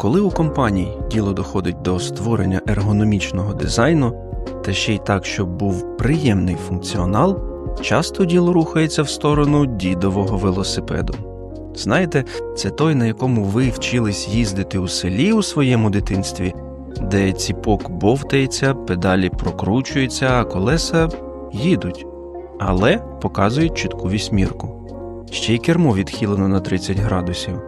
Коли у компаній діло доходить до створення ергономічного дизайну, та ще й так, щоб був приємний функціонал, часто діло рухається в сторону дідового велосипеду. Знаєте, це той, на якому ви вчились їздити у селі у своєму дитинстві, де ціпок бовтається, педалі прокручуються, а колеса їдуть, але показують чітку вісьмірку. Ще й кермо відхилено на 30 градусів.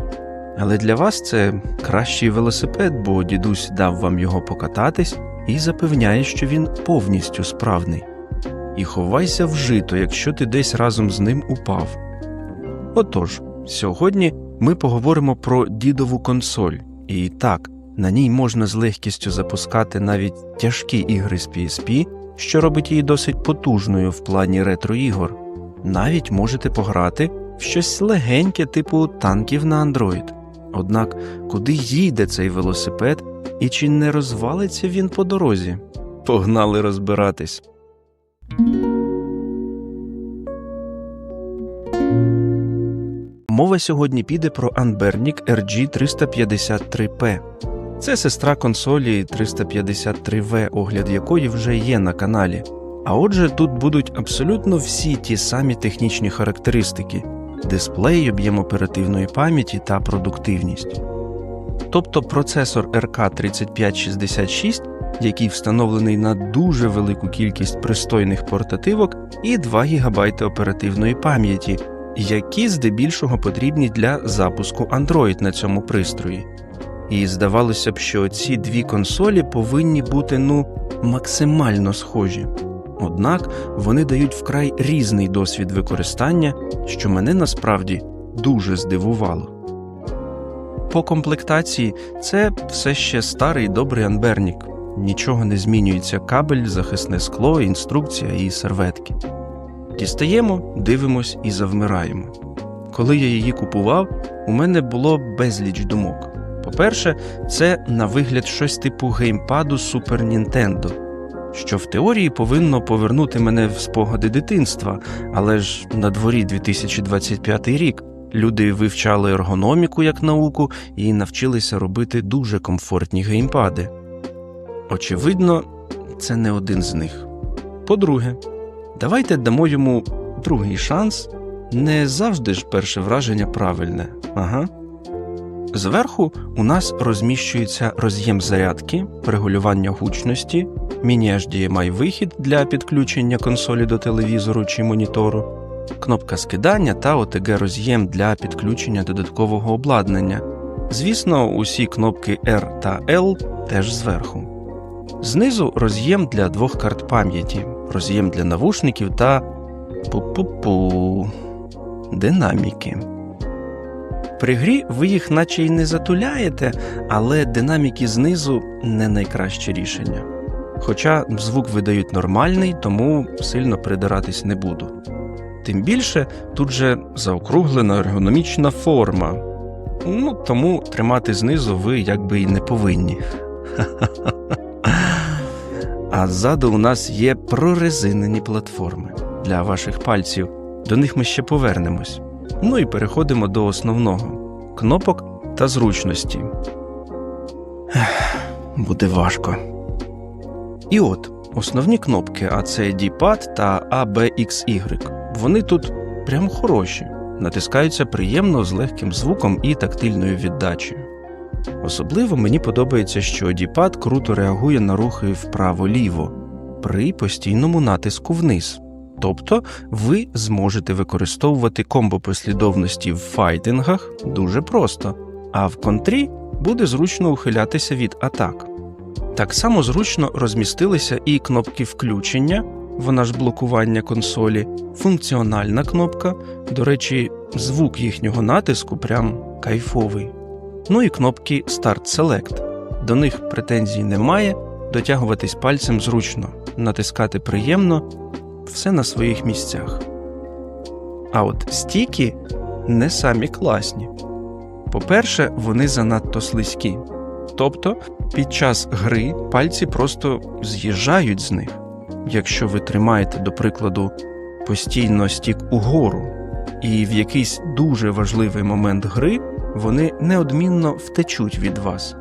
Але для вас це кращий велосипед, бо дідусь дав вам його покататись і запевняє, що він повністю справний. І ховайся в жито, якщо ти десь разом з ним упав. Отож, сьогодні ми поговоримо про дідову консоль. І так, на ній можна з легкістю запускати навіть тяжкі ігри з PSP, що робить її досить потужною в плані ретро-ігор. Навіть можете пограти в щось легеньке, типу танків на Android. Однак, куди їде цей велосипед і чи не розвалиться він по дорозі? Погнали розбиратись. Мова сьогодні піде про Anbernic RG353P. Це сестра консолі 353V, огляд якої вже є на каналі. А отже, тут будуть абсолютно всі ті самі технічні характеристики: дисплей, об'єм оперативної пам'яті та продуктивність. Тобто процесор RK3566, який встановлений на дуже велику кількість пристойних портативок, і 2 ГБ оперативної пам'яті, які здебільшого потрібні для запуску Android на цьому пристрої. І здавалося б, що ці дві консолі повинні бути ну максимально схожі. Однак вони дають вкрай різний досвід використання, що мене насправді дуже здивувало. По комплектації це все ще старий добрий Анбернік. Нічого не змінюється кабель, захисне скло, інструкція і серветки. Дістаємо, дивимось і завмираємо. Коли я її купував, у мене було безліч думок. По-перше, це на вигляд щось типу геймпаду Super Nintendo, що в теорії повинно повернути мене в спогади дитинства, але ж на дворі 2025 рік люди вивчали ергономіку як науку і навчилися робити дуже комфортні геймпади. Очевидно, це не один з них. По-друге, давайте дамо йому другий шанс. Не завжди ж перше враження правильне. Ага. Зверху у нас розміщується роз'єм зарядки, регулювання гучності, міні-HDMI вихід для підключення консолі до телевізору чи монітору, кнопка скидання та OTG роз'єм для підключення додаткового обладнання. Звісно, усі кнопки R та L теж зверху. Знизу роз'єм для двох карт пам'яті, роз'єм для навушників та пу-пу-пу динаміки. При грі ви їх наче й не затуляєте, але динаміки знизу не найкраще рішення. Хоча звук видають нормальний, тому сильно придиратись не буду. Тим більше тут же заокруглена ергономічна форма. Ну, тому тримати знизу ви якби й не повинні. А ззаду у нас є прорезинені платформи для ваших пальців. До них ми ще повернемось. Ну і переходимо до основного кнопок та зручності. Буде важко. І от основні кнопки, а це D-pad та ABXY. Вони тут прям хороші, натискаються приємно з легким звуком і тактильною віддачею. Особливо мені подобається, що D-pad круто реагує на рухи вправо-ліво при постійному натиску вниз. Тобто ви зможете використовувати комбо послідовності в файтингах дуже просто, а в контрі буде зручно ухилятися від атак. Так само зручно розмістилися і кнопки включення, вона ж блокування консолі, функціональна кнопка. До речі, звук їхнього натиску прям кайфовий. Ну і кнопки Start Select. До них претензій немає, дотягуватись пальцем зручно, натискати приємно, все на своїх місцях. А от стіки не самі класні. По-перше, вони занадто слизькі. Тобто під час гри пальці просто з'їжджають з них. Якщо ви тримаєте, до прикладу, постійно стік угору, і в якийсь дуже важливий момент гри вони неодмінно втечуть від вас,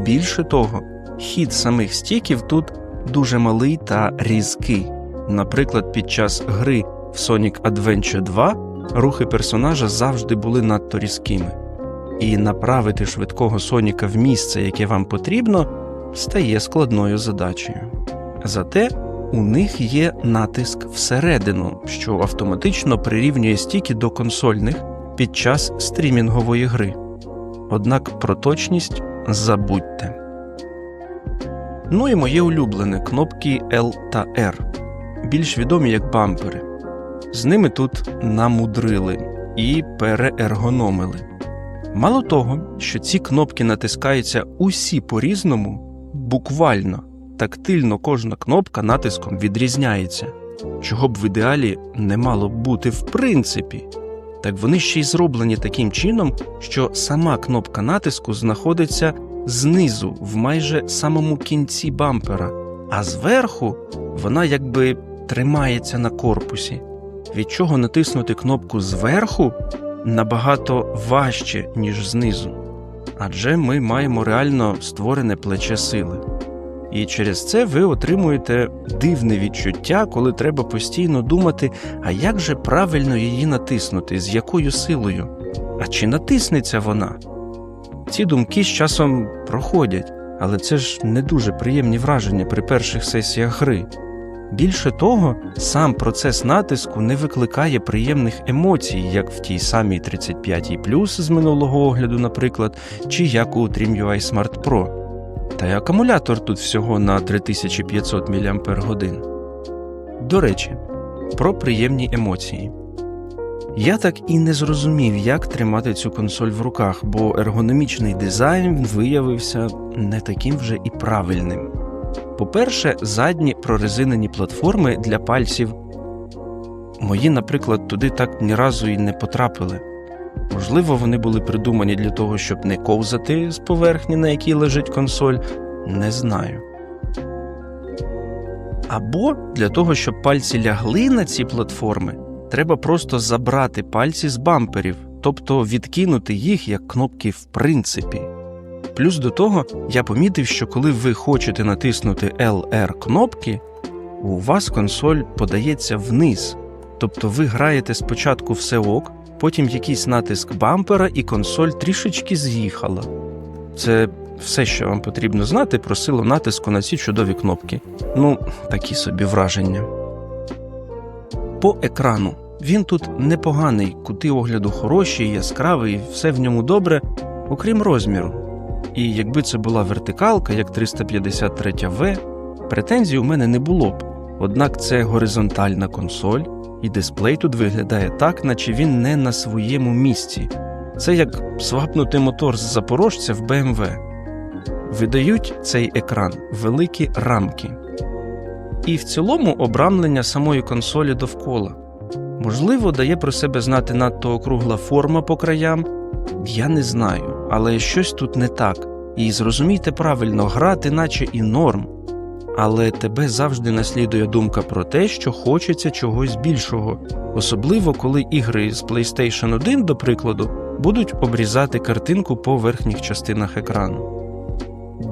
Більше того, хід самих стіків тут дуже малий та різкий. Наприклад, під час гри в Sonic Adventure 2 рухи персонажа завжди були надто різкими, і направити швидкого Соніка в місце, яке вам потрібно, стає складною задачею. Зате у них є натиск всередину, що автоматично прирівнює стіки до консольних під час стрімінгової гри. Однак про точність забудьте. Ну і моє улюблене кнопки L та R, більш відомі як бампери. З ними тут намудрили і переергономили. Мало того, що ці кнопки натискаються усі по-різному, буквально тактильно кожна кнопка натиском відрізняється, чого б в ідеалі не мало бути в принципі. Так вони ще й зроблені таким чином, що сама кнопка натиску знаходиться знизу, в майже самому кінці бампера, а зверху вона якби тримається на корпусі, від чого натиснути кнопку зверху набагато важче, ніж знизу. Адже ми маємо реально створене плече сили. І через це ви отримуєте дивне відчуття, коли треба постійно думати, а як же правильно її натиснути, з якою силою? А чи натиснеться вона? Ці думки з часом проходять, але це ж не дуже приємні враження при перших сесіях гри. Більше того, сам процес натиску не викликає приємних емоцій, як в тій самій 35 з минулого огляду, наприклад, чи як у TrimUI Smart Pro. Та й акумулятор тут всього на 3500 мАч. До речі, про приємні емоції. Я так і не зрозумів, як тримати цю консоль в руках, бо ергономічний дизайн виявився не таким вже і правильним. По-перше, задні прорезинені платформи для пальців. Мої, наприклад, туди так ні разу і не потрапили. Можливо, вони були придумані для того, щоб не ковзати з поверхні, на якій лежить консоль, не знаю. Або для того, щоб пальці лягли на ці платформи, треба просто забрати пальці з бамперів, тобто відкинути їх як кнопки в принципі. Плюс до того, я помітив, що коли ви хочете натиснути LR кнопки, у вас консоль подається вниз, тобто ви граєте спочатку все ок, потім якийсь натиск бампера, і консоль трішечки з'їхала. Це все, що вам потрібно знати про силу натиску на ці чудові кнопки. Ну, такі собі враження. По екрану. Він тут непоганий, кути огляду хороші, яскравий, все в ньому добре, окрім розміру. І якби це була вертикалка, як 353В, претензій у мене не було б. Однак це горизонтальна консоль, і дисплей тут виглядає так, наче він не на своєму місці. Це як свапнути мотор з запорожця в BMW. Видають цей екран великі рамки. І в цілому обрамлення самої консолі довкола. Можливо, дає про себе знати надто округла форма по краям. Я не знаю, але щось тут не так. І зрозумійте правильно, грати, наче і норм. Але тебе завжди наслідує думка про те, що хочеться чогось більшого, особливо коли ігри з PlayStation 1, до прикладу, будуть обрізати картинку по верхніх частинах екрану.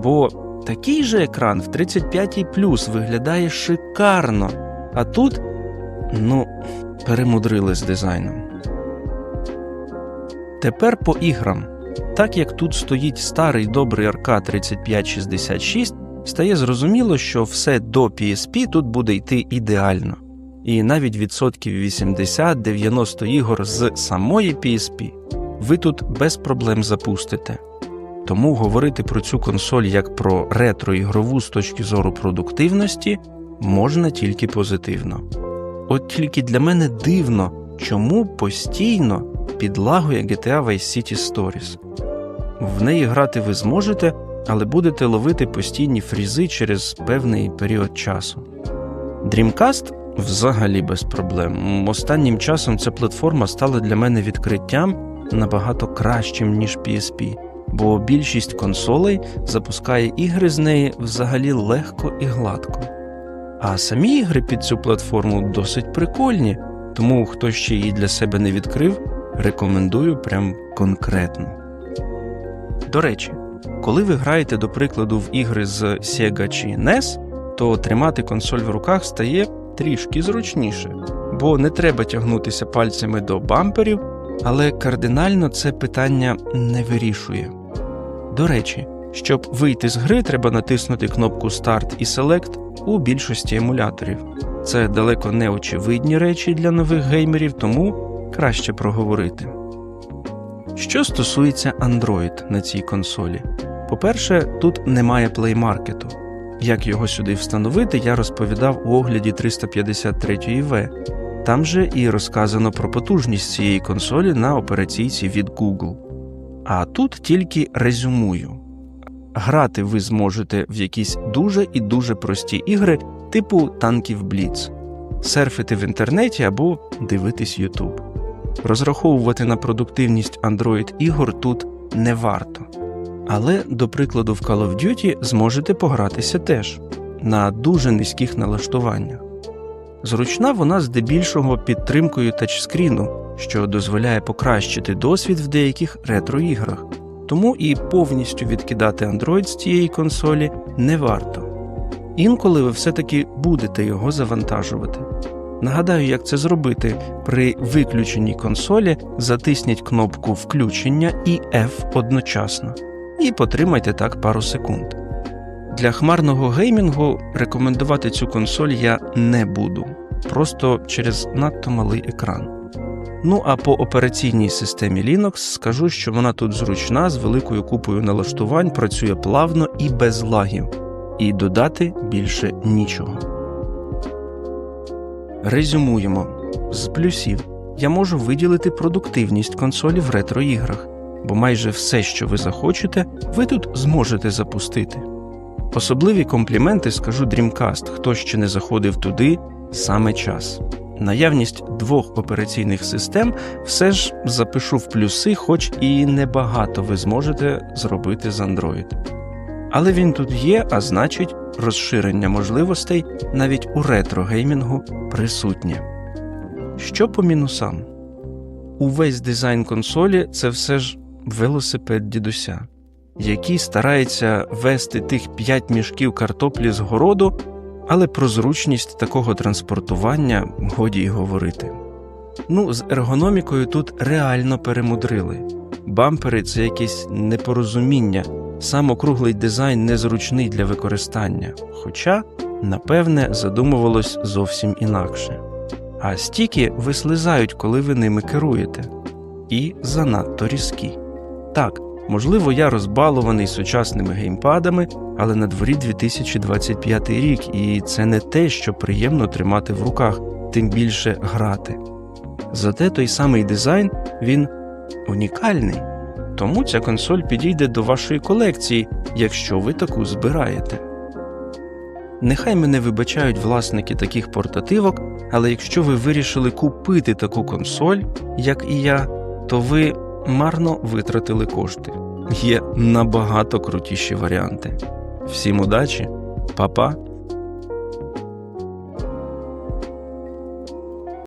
Бо такий же екран в 35 плюс виглядає шикарно, а тут, ну, перемудрили з дизайном. Тепер по іграм. Так як тут стоїть старий добрий РК 3566, стає зрозуміло, що все до PSP тут буде йти ідеально. І навіть відсотків 80-90 ігор з самої PSP ви тут без проблем запустите. Тому говорити про цю консоль як про ретро-ігрову з точки зору продуктивності можна тільки позитивно. От тільки для мене дивно, чому постійно підлагує GTA Vice City Stories. В неї грати ви зможете, але будете ловити постійні фрізи через певний період часу. Dreamcast взагалі без проблем. Останнім часом ця платформа стала для мене відкриттям набагато кращим, ніж PSP, бо більшість консолей запускає ігри з неї взагалі легко і гладко. А самі ігри під цю платформу досить прикольні, тому хто ще її для себе не відкрив, рекомендую прям конкретно. До речі, Коли ви граєте, до прикладу, в ігри з Sega чи NES, то тримати консоль в руках стає трішки зручніше, бо не треба тягнутися пальцями до бамперів, але кардинально це питання не вирішує. До речі, щоб вийти з гри, треба натиснути кнопку Start і Select у більшості емуляторів. Це далеко не очевидні речі для нових геймерів, тому краще проговорити. Що стосується Android на цій консолі, по-перше, тут немає плеймаркету. Як його сюди встановити, я розповідав у огляді 353 В. Там же і розказано про потужність цієї консолі на операційці від Google. А тут тільки резюмую. Грати ви зможете в якісь дуже і дуже прості ігри, типу танків Blitz, серфити в інтернеті або дивитись YouTube. Розраховувати на продуктивність Android ігор тут не варто. Але, до прикладу, в Call of Duty зможете погратися теж на дуже низьких налаштуваннях. Зручна вона здебільшого підтримкою тачскріну, що дозволяє покращити досвід в деяких ретро-іграх, тому і повністю відкидати Android з цієї консолі не варто. Інколи ви все-таки будете його завантажувати. Нагадаю, як це зробити. При виключеній консолі затисніть кнопку включення і F одночасно, і потримайте так пару секунд. Для хмарного геймінгу рекомендувати цю консоль я не буду, просто через надто малий екран. Ну а по операційній системі Linux скажу, що вона тут зручна з великою купою налаштувань, працює плавно і без лагів, і додати більше нічого. Резюмуємо з плюсів. Я можу виділити продуктивність консолі в ретро-іграх, бо майже все, що ви захочете, ви тут зможете запустити. Особливі компліменти скажу Dreamcast, хто ще не заходив туди, саме час. Наявність двох операційних систем все ж запишу в плюси, хоч і небагато ви зможете зробити з Android. Але він тут є, а значить, розширення можливостей навіть у ретро-геймінгу присутнє. Що по мінусам? Увесь дизайн консолі це все ж велосипед дідуся, який старається вести тих 5 мішків картоплі з городу, але про зручність такого транспортування годі й говорити. Ну, з ергономікою тут реально перемудрили. Бампери це якесь непорозуміння, сам округлий дизайн незручний для використання, хоча, напевне, задумувалось зовсім інакше. А стіки вислизають, коли ви ними керуєте, і занадто різкі. Так, можливо, я розбалований сучасними геймпадами, але на дворі 2025 рік, і це не те, що приємно тримати в руках, тим більше грати. Зате той самий дизайн він унікальний, тому ця консоль підійде до вашої колекції, якщо ви таку збираєте. Нехай мене вибачають власники таких портативок, але якщо ви вирішили купити таку консоль, як і я, то ви марно витратили кошти. Є набагато крутіші варіанти. Всім удачі, па-па!